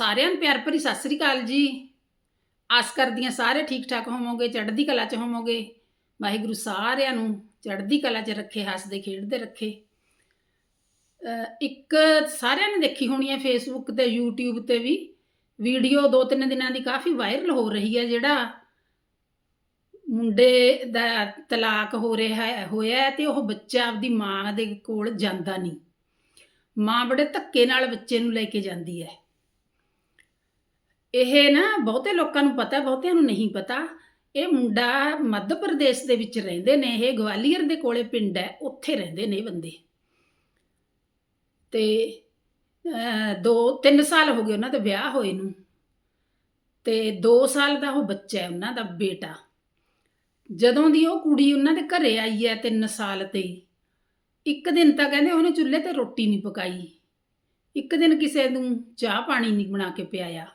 ਸਾਰਿਆਂ ਨੂੰ ਪਿਆਰ ਭਰੀ ਸਤਿ ਸ੍ਰੀ ਅਕਾਲ ਜੀ। ਆਸ ਕਰਦੀ ਹਾਂ ਸਾਰੇ ਠੀਕ ਠਾਕ ਹੋਵੋਗੇ, ਚੜ੍ਹਦੀ ਕਲਾ 'ਚ ਹੋਵੋਗੇ। ਵਾਹਿਗੁਰੂ ਸਾਰਿਆਂ ਨੂੰ ਚੜ੍ਹਦੀ ਕਲਾ 'ਚ ਰੱਖੇ, ਹੱਸਦੇ, ਖੇਡਦੇ ਰੱਖੇ। ਇੱਕ ਸਾਰਿਆਂ ਨੇ ਦੇਖੀ ਹੋਣੀ ਹੈ ਫੇਸਬੁੱਕ ਤੇ, YouTube ਤੇ ਵੀ। ਵੀਡੀਓ ਦੋ ਤਿੰਨ ਦਿਨਾਂ ਦੀ ਕਾਫੀ ਵਾਇਰਲ ਹੋ ਰਹੀ ਹੈ ਜਿਹੜਾ ਮੁੰਡੇ ਦਾ ਤਲਾਕ ਹੋ ਰਿਹਾ ਹੋਇਆ ਹੈ ਤੇ ਉਹ ਬੱਚਾ ਆਪਦੀ ਮਾਂ ਦੇ ਕੋਲ ਜਾਂਦਾ ਨਹੀਂ। ਮਾਂ ਬੜੇ ਧੱਕੇ ਨਾਲ ਬੱਚੇ ਨੂੰ ਲੈ ਕੇ ਜਾਂਦੀ ਹੈ। ਇਹ ਨਾ ਬਹੁਤੇ ਲੋਕਾਂ ਨੂੰ ਪਤਾ ਬਹੁਤਿਆਂ ਨੂੰ ਨਹੀਂ ਪਤਾ। ਇਹ ਮੁੰਡਾ ਮੱਧ ਪ੍ਰਦੇਸ਼ ਦੇ ਵਿੱਚ ਰਹਿੰਦੇ ਨੇ ਇਹ ਗਵਾਲੀਅਰ ਦੇ ਕੋਲੇ ਪਿੰਡ ਹੈ ਉੱਥੇ ਰਹਿੰਦੇ ਨੇ ਬੰਦੇ। ਤੇ ਅਹ, ਦੋ ਤਿੰਨ ਸਾਲ ਹੋ ਗਏ ਉਹਨਾਂ ਦੇ ਵਿਆਹ ਹੋਏ ਨੂੰ। ਤੇ 2 ਸਾਲ ਦਾ ਉਹ ਬੱਚਾ ਹੈ ਉਹਨਾਂ ਦਾ ਬੇਟਾ। ਜਦੋਂ ਦੀ ਉਹ ਕੁੜੀ ਉਹਨਾਂ ਦੇ ਘਰੇ ਆਈ ਹੈ 3 ਸਾਲ ਤੇ ਇੱਕ ਦਿਨ ਤਾਂ ਕਹਿੰਦੇ ਉਹਨੇ ਚੁੱਲ੍ਹੇ ਤੇ ਰੋਟੀ ਨਹੀਂ ਪਕਾਈ। ਇੱਕ ਦਿਨ ਕਿਸੇ ਨੂੰ ਚਾਹ ਪਾਣੀ ਨਹੀਂ ਬਣਾ ਕੇ ਪਿਆਇਆ।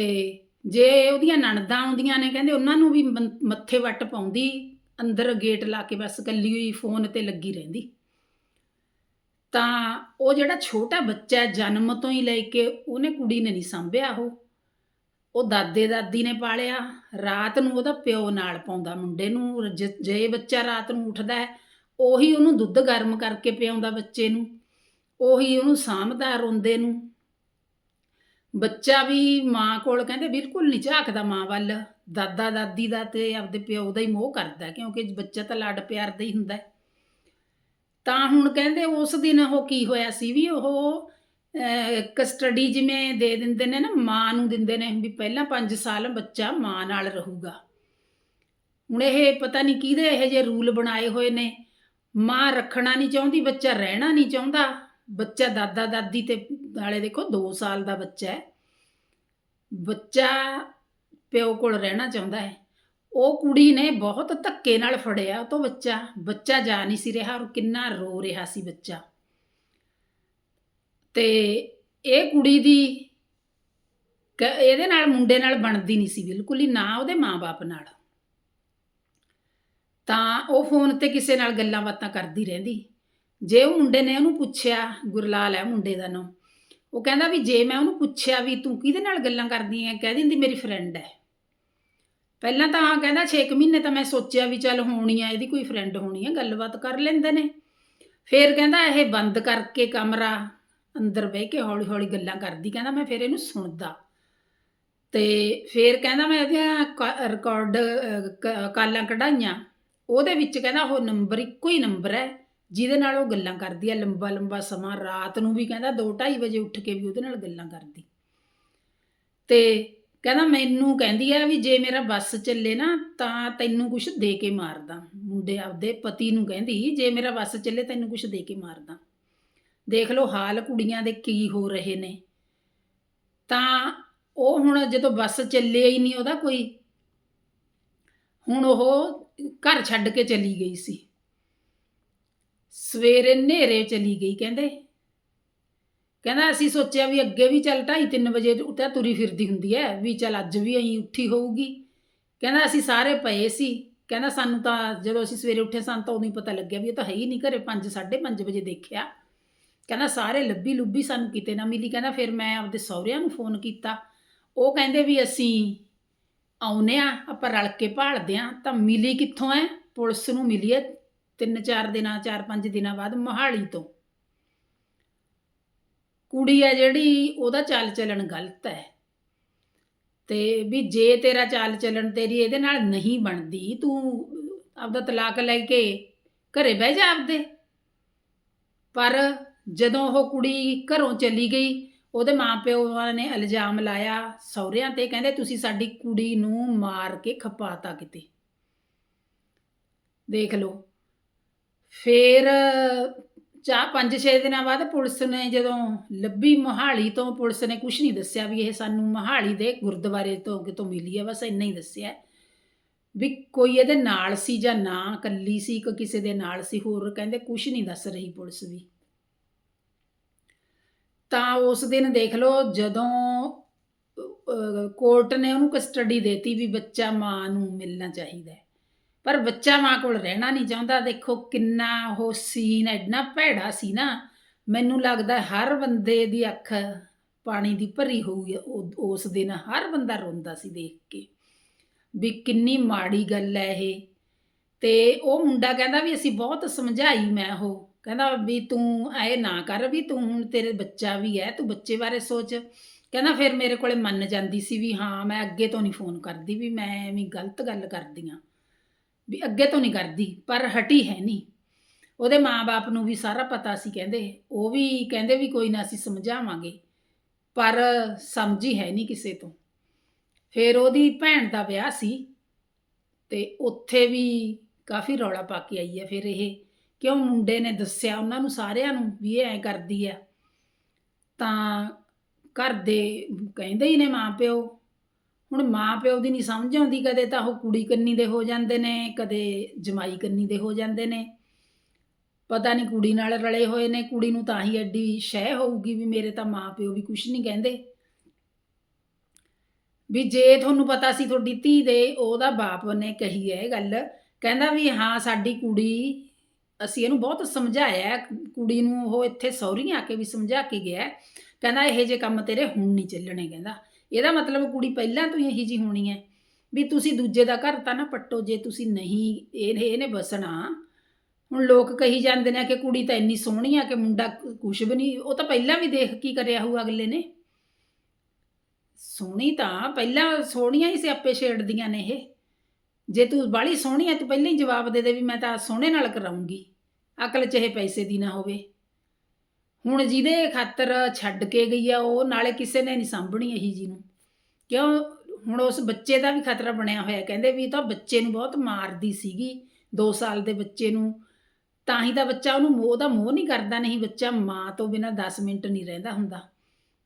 ਤੇ ਜੇ ਉਹਦੀਆਂ ਨਣਦਾਂ ਆਉਂਦੀਆਂ ਨੇ ਕਹਿੰਦੇ ਉਹਨਾਂ ਨੂੰ ਵੀ ਮੰ- ਮੱਥੇ ਵੱਟ ਪਾਉਂਦੀ ਅੰਦਰ ਗੇਟ ਲਾ ਕੇ ਬਸ ਕੱਲੀ ਹੋਈ ਫੋਨ ਤੇ ਲੱਗੀ ਰਹਿੰਦੀ। ਤਾਂ ਉਹ ਜਿਹੜਾ ਛੋਟਾ ਬੱਚਾ ਹੈ, ਜਨਮ ਤੋਂ ਹੀ ਲੈ ਕੇ ਉਹਨੇ ਕੁੜੀ ਨੇ ਨਹੀਂ ਸੰਭਿਆ ਉਹ। ਉਹ ਦਾਦੇ ਦਾਦੀ ਨੇ ਪਾਲਿਆ ਰਾਤ ਨੂੰ ਉਹਦਾ ਪਿਓ ਨਾਲ ਪਾਉਂਦਾ ਮੁੰਡੇ ਨੂੰ ਜ- ਜੇ ਬੱਚਾ ਰਾਤ ਨੂੰ ਉੱਠਦਾ ਹੈ ਉਹੀ ਉਹਨੂੰ ਦੁੱਧ ਗਰਮ ਕਰਕੇ ਪਿਆਉਂਦਾ ਬੱਚੇ ਨੂੰ ਉਹੀ ਉਹਨੂੰ ਸਾਂਭਦਾ ਰੋਂਦੇ ਨੂੰ। ਬੱਚਾ ਵੀ ਮਾਂ ਕੋਲ ਕਹਿੰਦੇ ਬਿਲਕੁਲ ਨਹੀਂ ਝਾਕਦਾ ਮਾਂ ਵੱਲ। ਦਾਦਾ, ਦਾਦੀ ਦਾ ਤੇ ਆਪਦੇ ਪਿਓ ਦਾ ਹੀ ਮੋਹ ਕਰਦਾ ਕਿਉਂਕਿ ਬੱਚਾ ਤਾਂ ਲਾਡ ਪਿਆਰ ਦਾ ਹੀ ਹੁੰਦਾ ਤਾਂ ਹੁਣ ਕਹਿੰਦੇ ਉਸ ਦਿਨ ਉਹ ਕੀ ਹੋਇਆ ਸੀ ਵੀ ਉਹ ਕਸਟਡੀ ਜਿਵੇਂ ਦੇ ਦਿੰਦੇ ਨੇ ਨਾ, ਮਾਂ ਨੂੰ ਦਿੰਦੇ ਨੇ ਵੀ ਪਹਿਲਾਂ 5 ਸਾਲ ਬੱਚਾ ਮਾਂ ਨਾਲ ਰਹੂਗਾ। ਹੁਣ ਇਹ ਪਤਾ ਨਹੀਂ ਕਿਹਦੇ ਇਹ ਜੇ ਰੂਲ ਬਣਾਏ ਹੋਏ ਨੇ। ਮਾਂ ਰੱਖਣਾ ਨਹੀਂ ਚਾਹੁੰਦੀ, ਬੱਚਾ ਰਹਿਣਾ ਨਹੀਂ ਚਾਹੁੰਦਾ। ਬੱਚਾ ਦਾਦਾ ਦਾਦੀ ਤੇ ਨਾਲੇ ਦੇਖੋ 2 ਸਾਲ ਦਾ ਬੱਚਾ ਹੈ। ਬੱਚਾ ਪਿਓ ਕੋਲ ਰਹਿਣਾ ਚਾਹੁੰਦਾ ਹੈ। ਉਹ ਕੁੜੀ ਨੇ ਬਹੁਤ ਧੱਕੇ ਨਾਲ ਫੜਿਆ ਉਹ ਤੋਂ ਬੱਚਾ। ਬੱਚਾ ਜਾ ਨਹੀਂ ਸੀ ਰਿਹਾ ਔਰ ਕਿੰਨਾ ਰੋ ਰਿਹਾ ਸੀ ਬੱਚਾ। ਤੇ ਇਹ ਕੁੜੀ ਦੀ ਕ- ਇਹਦੇ ਨਾਲ ਮੁੰਡੇ ਨਾਲ ਬਣਦੀ ਨਹੀਂ ਸੀ ਬਿਲਕੁਲ ਹੀ ਨਾ ਉਹਦੇ ਮਾਪੇ ਨਾਲ। ਤਾਂ ਉਹ ਫੋਨ ਤੇ ਕਿਸੇ ਨਾਲ ਗੱਲਾਂ ਬਾਤਾਂ ਕਰਦੀ ਰਹਿੰਦੀ। ਜੇ ਉਹ ਮੁੰਡੇ ਨੇ ਉਹਨੂੰ ਪੁੱਛਿਆ, ਗੁਰਲਾਲ ਹੈ ਮੁੰਡੇ ਦਾ ਨਾਮ ਉਹ ਕਹਿੰਦਾ ਵੀ ਜੇ ਮੈਂ ਉਹਨੂੰ ਪੁੱਛਿਆ ਵੀ ਤੂੰ ਕਿਹਦੇ ਨਾਲ ਗੱਲਾਂ ਕਰਦੀ ਹੈ ਕਹਿ ਦਿੰਦੀ ਮੇਰੀ ਫਰੈਂਡ ਹੈ। ਪਹਿਲਾਂ ਤਾਂ ਹਾਂ ਕਹਿੰਦਾ 6 ਮਹੀਨੇ ਤਾਂ ਮੈਂ ਸੋਚਿਆ ਵੀ ਚੱਲ ਹੋਣੀ ਆ, ਇਹਦੀ ਕੋਈ ਫਰੈਂਡ ਹੋਣੀ ਆ, ਗੱਲਬਾਤ ਕਰ ਲੈਂਦੇ ਨੇ। ਫਿਰ ਕਹਿੰਦਾ ਇਹ ਬੰਦ ਕਰਕੇ ਕਮਰਾ, ਅੰਦਰ ਬਹਿ ਕੇ ਹੌਲੀ ਹੌਲੀ ਗੱਲਾਂ ਕਰਦੀ, ਕਹਿੰਦਾ ਮੈਂ ਫਿਰ ਇਹਨੂੰ ਸੁਣਦਾ। ਤੇ ਫਿਰ ਕਹਿੰਦਾ ਮੈਂ ਉਹਦੀਆਂ ਰਿਕਾਰਡ ਕਾਲਾਂ ਕਢਾਈਆਂ, ਉਹਦੇ ਵਿੱਚ ਕਹਿੰਦਾ ਉਹ ਨੰਬਰ ਇੱਕੋ ਹੀ ਨੰਬਰ ਹੈ। ਜਿਹਦੇ ਨਾਲ ਉਹ ਗੱਲਾਂ ਕਰਦੀ ਆ, ਲੰਬਾ ਲੰਬਾ ਸਮਾਂ ਰਾਤ ਨੂੰ ਵੀ ਕਹਿੰਦਾ 2:30 ਵਜੇ ਉੱਠ ਕੇ ਵੀ ਉਹਦੇ ਨਾਲ ਗੱਲਾਂ ਕਰਦੀ। ਤੇ ਕਹਿੰਦਾ ਮੈਨੂੰ ਕਹਿੰਦੀ ਆ ਵੀ ਜੇ ਮੇਰਾ ਬੱਸ ਚੱਲੇ ਨਾ ਤਾਂ ਤੈਨੂੰ ਕੁਝ ਦੇ ਕੇ ਮਾਰਦਾ। ਮੁੰਡੇ ਆਪਦੇ ਪਤੀ ਨੂੰ ਕਹਿੰਦੀ, ਜੇ ਮੇਰਾ ਬੱਸ ਚੱਲੇ ਤੈਨੂੰ ਕੁਝ ਦੇ ਕੇ ਮਾਰਦਾ। ਦੇਖ ਲਓ ਹਾਲ ਕੁੜੀਆਂ ਦੇ ਕੀ ਹੋ ਰਹੇ ਨੇ। ਤਾਂ ਉਹ ਹੁਣ ਜਦੋਂ ਬੱਸ ਚੱਲੇ ਹੀ ਨਹੀਂ ਉਹਦਾ ਕੋਈ, ਹੁਣ ਉਹ ਘਰ ਛੱਡ ਕੇ ਚਲੀ ਗਈ ਸੀ। ਸਵੇਰੇ ਹਨੇਰੇ ਚਲੀ ਗਈ ਕਹਿੰਦੇ। ਕਹਿੰਦਾ ਅਸੀਂ ਸੋਚਿਆ ਵੀ ਅੱਗੇ ਵੀ ਚੱਲ 2:30 ਵਜੇ ਉੱਠਿਆ, ਤੁਰੀ ਫਿਰਦੀ ਹੁੰਦੀ ਹੈ ਵੀ ਚੱਲ ਅੱਜ ਵੀ ਅਸੀਂ ਉੱਠੀ ਹੋਊਗੀ। ਕਹਿੰਦਾ ਅਸੀਂ ਸਾਰੇ ਪਏ ਸੀ। ਕਹਿੰਦਾ ਸਾਨੂੰ ਤਾਂ ਜਦੋਂ ਅਸੀਂ ਸਵੇਰੇ ਉੱਠੇ ਸਾਨੂੰ ਤਾਂ ਉਦੋਂ ਹੀ ਪਤਾ ਲੱਗਿਆ ਵੀ ਇਹ ਤਾਂ ਹੈ ਹੀ ਨਹੀਂ ਘਰੇ 5 5:30 ਵਜੇ ਦੇਖਿਆ। ਕਹਿੰਦਾ ਸਾਰੇ ਲੱਭੀ ਲੁੱਭੀ ਸਾਨੂੰ ਕਿਤੇ ਨਾ ਮਿਲੀ। ਕਹਿੰਦਾ ਫਿਰ ਮੈਂ ਆਪਦੇ ਸਹੁਰਿਆਂ ਨੂੰ ਫੋਨ ਕੀਤਾ। ਉਹ ਕਹਿੰਦੇ ਵੀ ਅਸੀਂ ਆਉਨੇ ਆ ਆਪਾਂ ਰਲ ਕੇ ਭਾਲਦੇ ਆ ਤਾਂ ਮਿਲੀ ਕਿੱਥੋਂ ਐ? ਪੁਲਿਸ ਨੂੰ ਮਿਲੀ ਐ। ਤਿੰਨ ਚਾਰ ਦਿਨਾਂ, ਚਾਰ ਪੰਜ ਦਿਨਾਂ ਬਾਅਦ ਮੋਹਾਲੀ ਤੋਂ। ਕੁੜੀ ਆ ਜਿਹੜੀ, ਉਹਦਾ ਚਾਲ ਚੱਲਣ ਗਲਤ ਹੈ। ਤੇ ਵੀ ਜੇ ਤੇਰਾ ਚਾਲ ਚੱਲਣ ਤੇਰੀ ਇਹਦੇ ਨਾਲ ਨਹੀਂ ਬਣਦੀ, ਤੂੰ ਆਪਦਾ ਤਲਾਕ ਲੈ ਕੇ ਘਰੇ ਬਹਿ ਜਾ ਆਪਦੇ। ਪਰ ਜਦੋਂ ਉਹ ਕੁੜੀ ਘਰੋਂ ਚਲੀ ਗਈ, ਉਹਦੇ ਮਾਪਿਓ ਨੇ ਇਲਜ਼ਾਮ ਲਾਇਆ, ਸਹੁਰਿਆਂ ਤੇ ਕਹਿੰਦੇ, ਤੁਸੀਂ ਸਾਡੀ ਕੁੜੀ ਨੂੰ ਮਾਰ ਕੇ ਖਪਾਤਾ ਕਿਤੇ। ਦੇਖ ਲਓ। ਫਿਰ ਚਾਰ ਪੰਜ ਛੇ ਦਿਨਾਂ ਬਾਅਦ ਪੁਲਿਸ ਨੇ ਜਦੋਂ ਲੱਭੀ ਮੋਹਾਲੀ ਤੋਂ, ਪੁਲਿਸ ਨੇ ਕੁਝ ਨਹੀਂ ਦੱਸਿਆ ਵੀ ਇਹ ਸਾਨੂੰ ਮੋਹਾਲੀ ਦੇ ਗੁਰਦੁਆਰੇ ਤੋਂ ਕਿਤੋਂ ਮਿਲੀ ਹੈ, ਬਸ ਇੰਨਾ ਹੀ ਦੱਸਿਆ। ਵੀ ਕੋਈ ਇਹਦੇ ਨਾਲ ਸੀ ਜਾਂ ਨਾ ਕੱਲੀ ਸੀ ਕਿ ਕਿਸੇ ਦੇ ਨਾਲ ਸੀ, ਹੋਰ ਕਹਿੰਦੇ ਕੁਝ ਨਹੀਂ ਦੱਸ ਰਹੀ ਪੁਲਿਸ ਵੀ। ਤਾਂ ਉਸ ਦਿਨ ਦੇਖ ਲਓ ਜਦੋਂ ਕੋਰਟ ਨੇ ਉਹਨੂੰ ਕਸਟਡੀ ਦੇਤੀ ਵੀ ਬੱਚਾ ਮਾਂ ਨੂੰ ਮਿਲਣਾ ਚਾਹੀਦਾ ਪਰ ਬੱਚਾ ਮਾਂ ਕੋਲ ਰਹਿਣਾ ਨਹੀਂ ਚਾਹੁੰਦਾ। ਦੇਖੋ ਕਿੰਨਾ ਉਹ ਸੀਨ ਐਡਾ ਭੈੜਾ ਸੀ ਨਾ। ਮੈਨੂੰ ਲੱਗਦਾ ਹਰ ਬੰਦੇ ਦੀ ਅੱਖ ਪਾਣੀ ਦੀ ਭਰੀ ਹੋਈ ਉਹ- ਉਸ ਦਿਨ ਹਰ ਬੰਦਾ ਰੋਂਦਾ ਸੀ ਦੇਖ ਕੇ। ਵੀ ਕਿੰਨੀ ਮਾੜੀ ਗੱਲ ਹੈ ਇਹ। ਤੇ ਉਹ ਮੁੰਡਾ ਕਹਿੰਦਾ ਵੀ ਅਸੀਂ ਬਹੁਤ ਸਮਝਾਈ ਮੈਂ ਉਹ। ਕਹਿੰਦਾ ਵੀ ਤੂੰ ਐ ਨਾ ਕਰ ਵੀ ਤੂੰ ਹੁਣ ਤੇਰੇ ਬੱਚਾ ਵੀ ਹੈ, ਤੂੰ ਬੱਚੇ ਬਾਰੇ ਸੋਚ। ਕਹਿੰਦਾ ਫਿਰ ਮੇਰੇ ਕੋਲੇ ਮੰਨ ਜਾਂਦੀ ਸੀ ਵੀ ਹਾਂ, ਮੈਂ ਅੱਗੇ ਤੋਂ ਨਹੀਂ ਫੋਨ ਕਰਦੀ ਵੀ ਮੈਂ ਐਵੇਂ ਗਲਤ ਗੱਲ ਕਰਦੀ ਆ ਵੀ ਅੱਗੇ ਤੋਂ ਨਹੀਂ ਕਰਦੀ, ਪਰ ਹਟੀ ਹੈ ਨਹੀਂ। ਉਹਦੇ ਮਾਪੇ ਨੂੰ ਵੀ ਸਾਰਾ ਪਤਾ ਸੀ ਕਹਿੰਦੇ, ਉਹ ਵੀ ਕਹਿੰਦੇ ਵੀ ਕੋਈ ਨਾ ਅਸੀਂ ਸਮਝਾਵਾਂਗੇ, ਪਰ ਸਮਝੀ ਹੈ ਨਹੀਂ ਕਿਸੇ ਤੋਂ। ਫਿਰ ਉਹਦੀ ਭੈਣ ਦਾ ਵਿਆਹ ਸੀ ਤੇ ਉੱਥੇ ਵੀ ਕਾਫੀ ਰੌਲਾ ਪਾ ਕੇ ਆਈ ਹੈ ਫਿਰ ਇਹ ਕਿਉਂ ਮੁੰਡੇ ਨੇ ਦੱਸਿਆ ਉਹਨਾਂ ਨੂੰ ਸਾਰਿਆਂ ਨੂੰ ਵੀ ਇਹ ਐ ਕਰਦੀ ਆ। ਤਾਂ ਘਰ ਦੇ ਕਹਿੰਦੇ ਹੀ ਨੇ ਮਾਪਿਓ ਹੁਣ ਮਾਪਿਓ ਦੀ ਨਹੀਂ ਸਮਝ ਆਉਂਦੀ ਕਦੇ ਤਾਂ ਉਹ ਕੁੜੀ ਕੰਨੀ ਦੇ ਹੋ ਜਾਂਦੇ ਨੇ, ਕਦੇ ਜਮਾਈ ਕੰਨੀ ਦੇ ਹੋ ਜਾਂਦੇ ਨੇ। ਪਤਾ ਨਹੀਂ ਕੁੜੀ ਨਾਲ ਰਲੇ ਹੋਏ ਨੇ, ਕੁੜੀ ਨੂੰ ਤਾਂ ਹੀ ਐਡੀ ਸ਼ਹਿ ਹੋਊਗੀ ਵੀ ਮੇਰੇ ਤਾਂ ਮਾਪਿਓ ਵੀ ਕੁਝ ਨਹੀਂ ਕਹਿੰਦੇ। ਵੀ ਜੇ ਤੁਹਾਨੂੰ ਪਤਾ ਸੀ ਤੁਹਾਡੀ ਧੀ ਦੇ, ਉਹਦਾ ਬਾਪ ਨੇ ਕਹੀ ਹੈ ਇਹ ਗੱਲ, ਕਹਿੰਦਾ ਵੀ ਹਾਂ, ਸਾਡੀ ਕੁੜੀ, ਅਸੀਂ ਇਹਨੂੰ ਬਹੁਤ ਸਮਝਾਇਆ ਕੁੜੀ ਨੂੰ ਉਹ ਇੱਥੇ ਸਹੁਰੀ ਆ ਕੇ ਵੀ ਸਮਝਾ ਕੇ ਗਿਆ ਕਹਿੰਦਾ ਇਹੋ ਜਿਹੇ ਕੰਮ ਤੇਰੇ ਹੁਣ ਨਹੀਂ ਚੱਲਣੇ, ਕਹਿੰਦਾ। ਇਹਦਾ ਮਤਲਬ ਕੁੜੀ ਪਹਿਲਾਂ ਤੋਂ ਹੀ ਇਹੀ ਜੀ ਹੋਣੀ ਹੈ ਵੀ ਤੁਸੀਂ ਦੂਜੇ ਦਾ ਘਰ ਤਾਂ ਨਾ ਪੱਟੋ, ਜੇ ਤੁਸੀਂ ਨਹੀਂ, ਇਹ ਇਹਨੇ ਬਸਣਾ ਹੁਣ ਲੋਕ ਕਹੀ ਜਾਂਦੇ ਨੇ ਕਿ ਕੁੜੀ ਤਾਂ ਇੰਨੀ ਸੋਹਣੀ ਆ ਕਿ ਮੁੰਡਾ ਕੁਛ ਵੀ ਨਹੀਂ, ਉਹ ਤਾਂ ਪਹਿਲਾਂ ਵੀ ਦੇਖ ਕੀ ਕਰਿਆ ਹੋਊ ਅਗਲੇ ਨੇ। ਸੋਹਣੀ ਤਾਂ, ਪਹਿਲਾਂ ਸੋਹਣੀਆਂ ਹੀ ਸਿਆਪੇ ਛੇੜਦੀਆਂ ਨੇ ਇਹ। ਜੇ ਤੂੰ ਬਾਹਲੀ ਸੋਹਣੀ ਹੈ ਤੂੰ ਪਹਿਲਾਂ ਹੀ ਜਵਾਬ ਦੇ ਦੇ ਵੀ ਮੈਂ ਤਾਂ ਸੋਹਣੇ ਨਾਲ ਕਰਾਉਂਗੀ। ਅਕਲ ਚਾਹੇ ਪੈਸੇ ਦੀ ਨਾ ਹੋਵੇ। ਹੁਣ ਜਿਹਦੇ ਖਾਤਰ ਛੱਡ ਕੇ ਗਈ ਆ, ਉਹ ਨਾਲੇ ਕਿਸੇ ਨੇ ਨਹੀਂ ਸਾਂਭਣੀ ਇਹੀ ਜੀ ਨੂੰ। ਕਿਉਂ? ਹੁਣ ਉਸ ਬੱਚੇ ਦਾ ਵੀ ਖਤਰਾ ਬਣਿਆ ਹੋਇਆ, ਕਹਿੰਦੇ ਵੀ ਤਾਂ ਬੱਚੇ ਨੂੰ ਬਹੁਤ ਮਾਰਦੀ ਸੀਗੀ 2 ਸਾਲ ਦੇ ਬੱਚੇ ਨੂੰ। ਤਾਂ ਹੀ ਤਾਂ ਬੱਚਾ ਉਹਨੂੰ ਮੋਹ ਦਾ ਮੋਹ ਨਹੀਂ ਕਰਦਾ, ਨਹੀਂ ਬੱਚਾ ਮਾਂ ਤੋਂ ਬਿਨਾ 10 ਮਿੰਟ ਨਹੀਂ ਰਹਿੰਦਾ ਹੁੰਦਾ।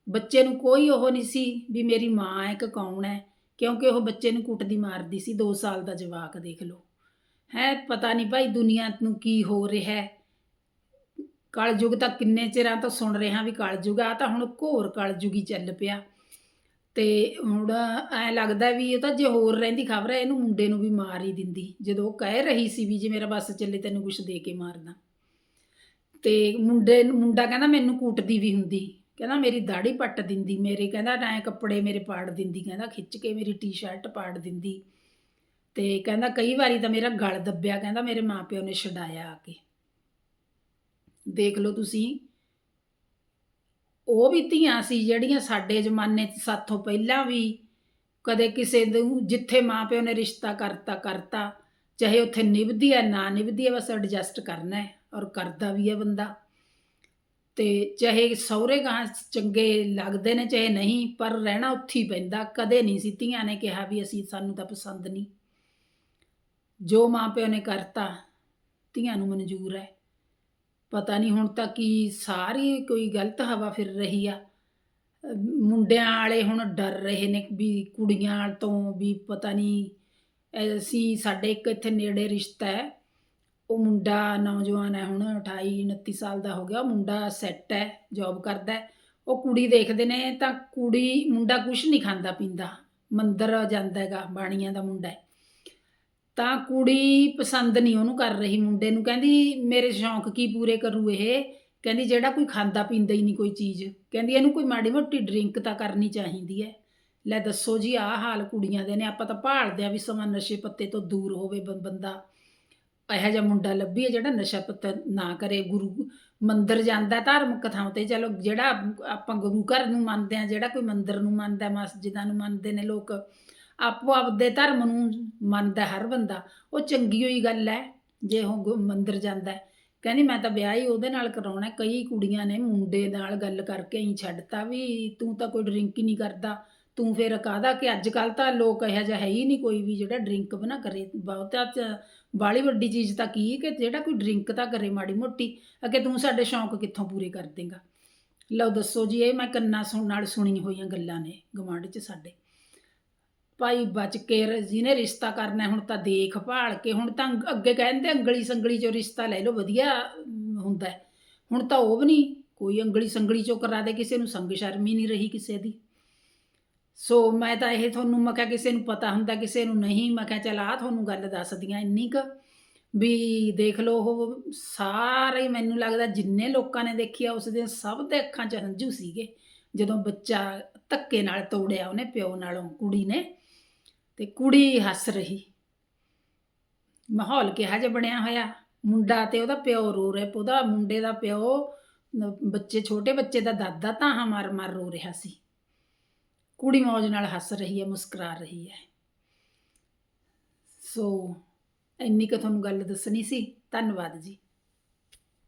ਬੱਚੇ ਨੂੰ ਕੋਈ ਉਹ ਨਹੀਂ ਸੀ ਵੀ ਮੇਰੀ ਮਾਂ ਹੈ ਕਿ ਕੌਣ ਹੈ, ਕਿਉਂਕਿ ਉਹ ਬੱਚੇ ਨੂੰ ਕੁੱਟਦੀ ਮਾਰਦੀ ਸੀ 2 ਸਾਲ ਦਾ ਜਵਾਕ ਦੇਖ ਲਓ। ਹੈ, ਪਤਾ ਨਹੀਂ ਭਾਈ ਦੁਨੀਆ ਨੂੰ ਕੀ ਹੋ ਰਿਹਾ ਹੈ। ਕਲਯੁਗ ਤਾਂ ਕਿੰਨੇ ਚਿਰਾਂ ਤੋਂ ਸੁਣ ਰਿਹਾ ਵੀ ਕਲਯੁਗ ਆ, ਤਾਂ ਹੁਣ ਘੋਰ ਕਲਯੁਗੀ ਚੱਲ ਪਿਆ। ਤੇ ਹੁਣ ਐ ਲੱਗਦਾ ਵੀ ਇਹ ਤਾਂ ਜੇ ਹੋਰ ਰਹਿੰਦੀ ਖਬਰ ਹੈ, ਇਹਨੂੰ ਮੁੰਡੇ ਨੂੰ ਵੀ ਮਾਰ ਹੀ ਦਿੰਦੀ। ਜਦੋਂ ਉਹ ਕਹਿ ਰਹੀ ਸੀ ਵੀ ਜੇ ਮੇਰਾ ਬੱਸ ਚੱਲੇ ਤੈਨੂੰ ਕੁਛ ਦੇ ਕੇ ਮਾਰਦਾ। ਤੇ ਮੁੰਡੇ ਮੁੰਡਾ ਕਹਿੰਦਾ ਮੈਨੂੰ ਕੂਟਦੀ ਵੀ ਹੁੰਦੀ। ਕਹਿੰਦਾ ਮੇਰੀ ਦਾੜੀ ਪੱਟ ਦਿੰਦੀ, ਮੇਰੇ ਕਹਿੰਦਾ ਐ ਕੱਪੜੇ ਮੇਰੇ ਪਾੜ ਦਿੰਦੀ, ਕਹਿੰਦਾ ਖਿੱਚ ਕੇ ਮੇਰੀ ਟੀ-ਸ਼ਰਟ ਪਾੜ ਦਿੰਦੀ। ਤੇ ਕਹਿੰਦਾ ਕਈ ਵਾਰੀ ਤਾਂ ਮੇਰਾ ਗਲ ਦੱਬਿਆ, ਕਹਿੰਦਾ ਮੇਰੇ ਮਾਪਿਓ ਨੇ ਛਡਾਇਆ ਆ ਕੇ। ਦੇਖ ਲਓ ਤੁਸੀਂ। ਉਹ ਵੀ ਧੀਆਂ ਸੀ ਜਿਹੜੀਆਂ ਸਾਡੇ ਜ਼ਮਾਨੇ 'ਚ ਸਾਥੋਂ ਪਹਿਲਾਂ ਵੀ ਕਦੇ ਕਿਸੇ ਨੂੰ ਜਿੱਥੇ ਮਾਪਿਓ ਨੇ ਰਿਸ਼ਤਾ ਕਰਤਾ ਕਰਤਾ, ਚਾਹੇ ਉੱਥੇ ਨਿਭਦੀ ਹੈ ਨਾ ਨਿਭਦੀ ਹੈ ਬਸ ਐਡਜਸਟ ਕਰਨਾ ਹੈ ਔਰ ਕਰਦਾ ਵੀ ਹੈ ਬੰਦਾ। ਤੇ ਚਾਹੇ ਸਹੁਰੇ ਗਾਂ ਚੰਗੇ ਲੱਗਦੇ ਨੇ, ਚਾਹੇ ਨਹੀਂ, ਪਰ ਰਹਿਣਾ ਉੱਥੇ ਹੀ ਪੈਂਦਾ। ਕਦੇ ਨਹੀਂ ਸੀ ਧੀਆਂ ਨੇ ਕਿਹਾ ਵੀ ਅਸੀਂ, ਸਾਨੂੰ ਤਾਂ ਪਸੰਦ ਨਹੀਂ। ਜੋ ਮਾਪਿਓ ਨੇ ਕਰਤਾ, ਧੀਆਂ ਨੂੰ ਮਨਜ਼ੂਰ ਹੈ। ਪਤਾ ਨਹੀਂ ਹੁਣ ਤਾਂ ਕੀ ਸਾਰੀ ਕੋਈ ਗਲਤ ਹਵਾ ਫਿਰ ਰਹੀ ਆ। ਮੁੰਡਿਆਂ ਵਾਲੇ ਹੁਣ ਡਰ ਰਹੇ ਨੇ ਵੀ ਕੁੜੀਆਂ ਤੋਂ ਵੀ ਪਤਾ ਨਹੀਂ, ਅਸੀਂ ਸਾਡੇ ਇੱਕ ਇੱਥੇ ਨੇੜੇ ਰਿਸ਼ਤਾ ਹੈ, ਉਹ ਮੁੰਡਾ ਨੌਜਵਾਨ ਹੈ ਹੁਣ 28 29 ਸਾਲ ਦਾ ਹੋ ਗਿਆ, ਉਹ ਮੁੰਡਾ ਸੈੱਟ ਹੈ ਜੌਬ ਕਰਦਾ ਹੈ, ਉਹ ਕੁੜੀ ਦੇਖਦੇ ਨੇ ਤਾਂ ਕੁੜੀ ਮੁੰਡਾ ਕੁਝ ਨਹੀਂ ਖਾਂਦਾ ਪੀਂਦਾ, ਮੰਦਰ ਜਾਂਦਾ ਹੈਗਾ, ਬਾਣੀਆਂ ਦਾ ਮੁੰਡਾ ਹੈ। ਤਾਂ ਕੁੜੀ ਪਸੰਦ ਨਹੀਂ ਉਹਨੂੰ ਕਰ ਰਹੀ ਮੁੰਡੇ ਨੂੰ। ਕਹਿੰਦੀ, ਮੇਰੇ ਸ਼ੌਂਕ ਕੀ ਪੂਰੇ ਕਰੂ ਇਹ? ਕਹਿੰਦੀ, ਜਿਹੜਾ ਕੋਈ ਖਾਂਦਾ ਪੀਂਦਾ ਹੀ ਨਹੀਂ ਕੋਈ ਚੀਜ਼। ਕਹਿੰਦੀ, ਇਹਨੂੰ ਕੋਈ ਮਾੜੀ ਮੋਟੀ ਡਰਿੰਕ ਤਾਂ ਕਰਨੀ ਚਾਹੀਦੀ ਹੈ। ਲੈ ਦੱਸੋ ਜੀ, ਆਹ ਹਾਲ ਕੁੜੀਆਂ ਦੇ ਨੇ। ਆਪਾਂ ਤਾਂ ਭਾਲਦੇ ਆ ਵੀ ਸਮਾਂ ਨਸ਼ੇ ਪੱਤੇ ਤੋਂ ਦੂਰ ਹੋਵੇ ਬੰ- ਬੰਦਾ। ਇਹੋ ਜਿਹਾ ਮੁੰਡਾ ਲੱਭੀਏ ਜਿਹੜਾ ਨਸ਼ਾ ਪੱਤਾ ਨਾ ਕਰੇ। ਗੁਰੂ ਮੰਦਰ ਜਾਂਦਾ ਧਾਰਮਿਕ ਥਾਂ ਤੇ। ਚਲੋ, ਜਿਹੜਾ ਆਪਾਂ ਗੁਰੂ ਘਰ ਨੂੰ ਮੰਨਦੇ ਆ ਜਿਹੜਾ ਕੋਈ ਮੰਦਰ ਨੂੰ ਮੰਨਦਾ, ਮਸਜਿਦਾਂ ਨੂੰ ਮੰਨਦੇ ਨੇ ਲੋਕ ਆਪੋ ਆਪਦੇ ਧਰਮ ਨੂੰ ਮੰਨਦਾ ਹਰ ਬੰਦਾ। ਉਹ ਚੰਗੀ ਹੋਈ ਗੱਲ ਹੈ ਜੇ ਉਹ ਗੁ- ਮੰਦਰ ਜਾਂਦਾ ਕਹਿੰਦੀ ਮੈਂ ਤਾਂ ਵਿਆਹ ਹੀ ਉਹਦੇ ਨਾਲ ਕਰਾਉਣਾ ਕਈ ਕੁੜੀਆਂ ਨੇ ਮੁੰਡੇ ਨਾਲ ਗੱਲ ਕਰਕੇ ਹੀ ਛੱਡਤਾ ਵੀ ਤੂੰ ਤਾਂ ਕੋਈ ਡਰਿੰਕ ਹੀ ਨਹੀਂ ਕਰਦਾ। ਤੂੰ ਫਿਰ ਕਾਹਦਾ ਕਿ ਅੱਜ ਕੱਲ ਤਾਂ ਲੋਕ ਇਹੋ ਜਿਹਾ ਹੈ ਹੀ ਨਹੀਂ ਕੋਈ ਵੀ ਜਿਹੜਾ ਡਰਿੰਕ ਬਣਾ ਕਰੇ। ਬਹੁਤਾ ਬਾਲੀ ਵੱਡੀ ਚੀਜ਼ ਤਾਂ ਕੀ ਕਿ ਜਿਹੜਾ ਕੋਈ ਡਰਿੰਕ ਤਾਂ ਕਰੇ ਮਾੜੀ ਮੋਟੀ। ਅਗੇ ਤੂੰ ਸਾਡੇ ਸ਼ੌਂਕ ਕਿੱਥੋਂ ਪੂਰੇ ਕਰ ਦੇਗਾ? ਲਓ ਦੱਸੋ ਜੀ, ਇਹ ਮੈਂ ਕੰਨਾਂ ਸੁਣ, ਨਾਲ ਸੁਣੀ ਹੋਈਆਂ ਗੱਲਾਂ ਨੇ ਗਵਾਂਢ 'ਚ ਸਾਡੇ। ਭਾਈ ਬਚ ਕੇ ਰ- ਜਿਹਨੇ ਰਿਸ਼ਤਾ ਕਰਨਾ ਹੈ, ਹੁਣ ਤਾਂ ਦੇਖ ਭਾਲ ਕੇ ਹੁਣ ਤਾਂ ਅੰਗ- ਅੱਗੇ ਕਹਿੰਦੇ ਅੰਗਲੀ ਸੰਗਲੀ ਚੋਂ ਰਿਸ਼ਤਾ ਲੈ ਲਓ ਵਧੀਆ ਅਮ, ਹੁੰਦਾ ਹੈ। ਹੁਣ ਤਾਂ ਉਹ ਵੀ ਨਹੀਂ ਕੋਈ ਅੰਗਲੀ ਸੰਗਲੀ ਚੋਂ ਕਰਾ ਦੇ ਕਿਸੇ ਨੂੰ ਸੰਗ ਸ਼ਰਮ ਹੀ ਨਹੀਂ ਰਹੀ ਕਿਸੇ ਦੀ ਸੋ ਮੈਂ ਤਾਂ ਇਹ ਤੁਹਾਨੂੰ ਮੈਂ ਕਿਹਾ ਕਿਸੇ ਨੂੰ ਪਤਾ ਹੁੰਦਾ ਕਿਸੇ ਨੂੰ ਨਹੀਂ ਮੈਂ ਕਿਹਾ ਚਲ ਆ ਤੁਹਾਨੂੰ ਗੱਲ ਦੱਸਦੀਆਂ ਇੰਨੀ ਕੁ ਵੀ ਦੇਖ ਲਓ ਉਹ ਸਾਰੇ ਹੀ ਮੈਨੂੰ ਲੱਗਦਾ ਜਿੰਨੇ ਲੋਕਾਂ ਨੇ ਦੇਖਿਆ ਉਸ ਦਿਨ ਸਭ ਦੇ ਅੱਖਾਂ 'ਚ ਹੰਝੂ ਸੀਗੇ ਜਦੋਂ ਬੱਚਾ ਧੱਕੇ ਨਾਲ ਤੋੜਿਆ ਉਹਨੇ ਪਿਓ ਨਾਲੋਂ ਕੁੜੀ ਨੇ ਤੇ ਕੁੜੀ ਹੱਸ ਰਹੀ। ਮਾਹੌਲ ਕਿਹਾ ਜਿਹਾ ਬਣਿਆ ਹੋਇਆ। ਮੁੰਡਾ ਤੇ ਉਹਦਾ ਪਿਓ ਰੋ ਰਿਹਾ। ਉਹਦਾ ਮੁੰਡੇ ਦਾ ਪਿਓ, ਬੱਚੇ, ਛੋਟੇ ਬੱਚੇ ਦਾ ਦਾਦਾ ਤਾਂ ਮਾਰ ਮਾਰ ਰੋ ਰਿਹਾ ਸੀ। ਕੁੜੀ ਮੌਜ ਨਾਲ ਹੱਸ ਰਹੀ ਹੈ, ਮੁਸਕਰਾ ਰਹੀ ਹੈ। ਸੋ, ਇੰਨੀ ਕੁ ਤੁਹਾਨੂੰ ਗੱਲ ਦੱਸਣੀ ਸੀ। ਧੰਨਵਾਦ ਜੀ।